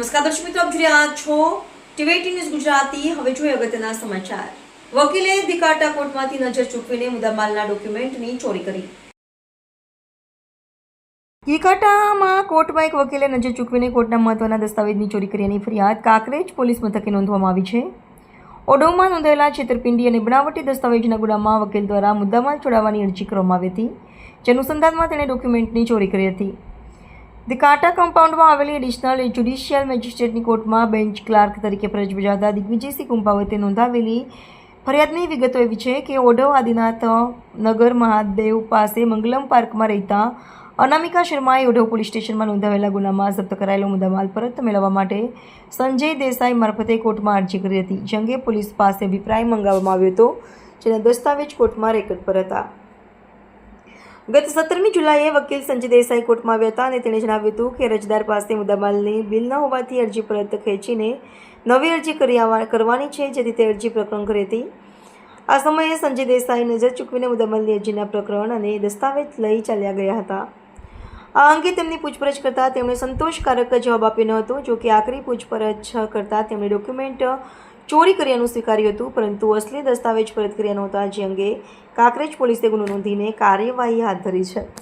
નમસ્કાર દર્શક મિત્રો, આપ જોઈ રહ્યા છો ટીવી ન્યૂઝ ગુજરાતી. હવે જોઈએ અગત્યના સમાચાર. વકીલે દિકાટા કોર્ટમાંથી નજર ચૂકવીને મુદ્દામાલના ડોક્યુમેન્ટની ચોરી કરી. ઈકાટામાં કોર્ટમાં એક વકીલે નજર ચૂકવીને કોર્ટના મહત્વના દસ્તાવેજની ચોરી કર્યાની ફરિયાદ કાંકરેજ પોલીસ મથકે નોંધવામાં આવી છે. ઓડોમાં નોંધાયેલા છેતરપિંડી અને બનાવટી દસ્તાવેજના ગુનામાં વકીલ દ્વારા મુદ્દામાલ છોડાવવાની અરજી કરવામાં આવી હતી, જેનું સંધાનમાં તેણે ડોક્યુમેન્ટની ચોરી કરી હતી. ધી કાંટા કમ્પાઉન્ડમાં આવેલી એડિશનલ જ્યુડિશિયલ મેજિસ્ટ્રેટની કોર્ટમાં બેન્ચ ક્લાર્ક તરીકે ફરજ બજાવતા દિગ્વિજયસિંહ કુંભાવતે નોંધાવેલી ફરિયાદની વિગતો એવી છે કે ઓઢવ આદિનાથ નગર મહાદેવ પાસે મંગલમ પાર્કમાં રહેતા અનામિકા શર્માએ ઓઢવ પોલીસ સ્ટેશનમાં નોંધાવેલા ગુનામાં જપ્ત કરાયેલો મુદ્દામાલ પરત મેળવવા માટે સંજય દેસાઈ મારફતે કોર્ટમાં અરજી કરી હતી, જે અંગે પોલીસ પાસે અભિપ્રાય મંગાવવામાં આવ્યો હતો, જેના દસ્તાવેજ કોર્ટમાં રેકર્ડ પર હતા. ગત સત્તરમી જુલાઈએ વકીલ સંજય દેસાઈ કોર્ટમાં આવ્યા હતા અને તેણે જણાવ્યું હતું કે અરજદાર પાસે મુદ્દામાલની બિલ ન હોવાથી અરજી પરત ખેંચીને નવી અરજી કરી કરવાની છે, જેથી તે અરજી પ્રકરણ કરી હતી. આ સમયે સંજય દેસાઈ નજર ચૂકવીને મુદ્દામાલની અરજીના પ્રકરણ અને દસ્તાવેજ લઈ ચાલ્યા ગયા હતા. આ અંગે તેમની પૂછપરછ કરતાં તેમણે સંતોષકારક જવાબ આપ્યો ન હતો જો કે આખરી પૂછપરછ કરતાં તેમણે ડોક્યુમેન્ટ ચોરી કર્યાનું સ્વીકાર્યું હતું, પરંતુ અસલી દસ્તાવેજ પરત કર્યા નહોતા, જે અંગે કાંકરેજ પોલીસે ગુનો નોંધીને કાર્યવાહી હાથ ધરી છે.